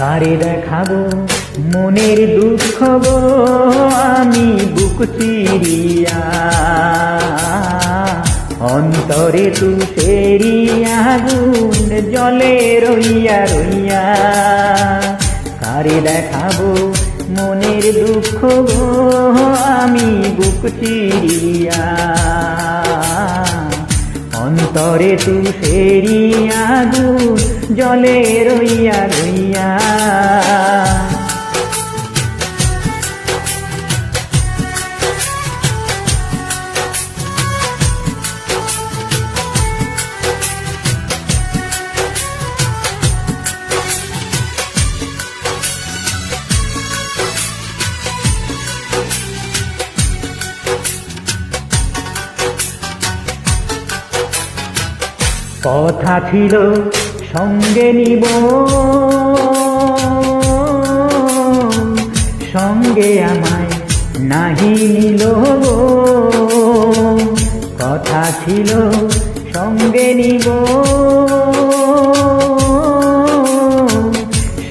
কারে দেখাবো, মনের দুঃখ গো, আমি বুক চিরিয়া। অন্তরে তুষেরি আগুন জলে রইয়া রইয়া। কারে দেখাবো, মনের দুঃখ গো, আমি বুক চিরিয়া। অন্তরে তুষেরি আগুন জলে রইয়া রইয়া। কথা ছিল সঙ্গে নিব। সঙ্গে আমায় নাহি নিল কথা ছিল, সঙ্গে নিব।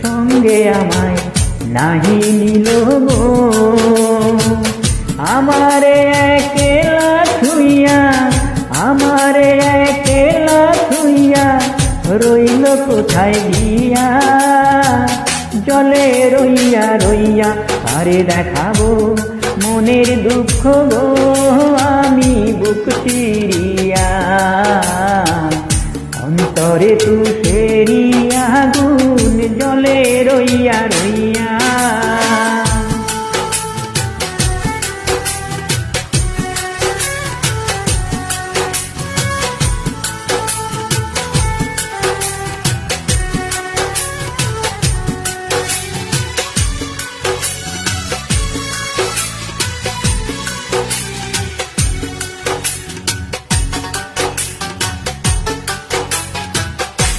সঙ্গে আমায় নাহি নিল আমারে একলা ছুইয়া, আমারে রইল কোথায় গিয়া? জলে রইয়া রইয়া, আরে দেখাবো মনের দুঃখ গো, আমি বুক চিরিয়া অন্তরে তুষেরি আগুন জলে রইয়া রইয়া।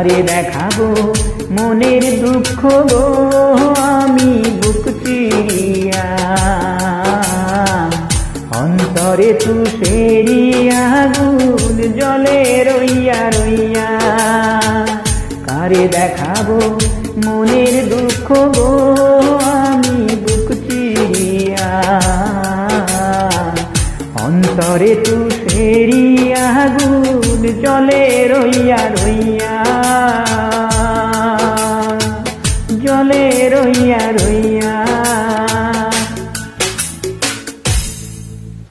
কারে দেখাবো মনের দুঃখ গো, আমি বুক চিরিয়া। অন্তরে তুষেরিয়া গুণ জলে রইয়া রইয়া। কারে দেখাবো মনের দুঃখ গো অন্তরে তুষেরি আগুন জলে রইয়া রইয়া। জলে রইয়া রইয়া।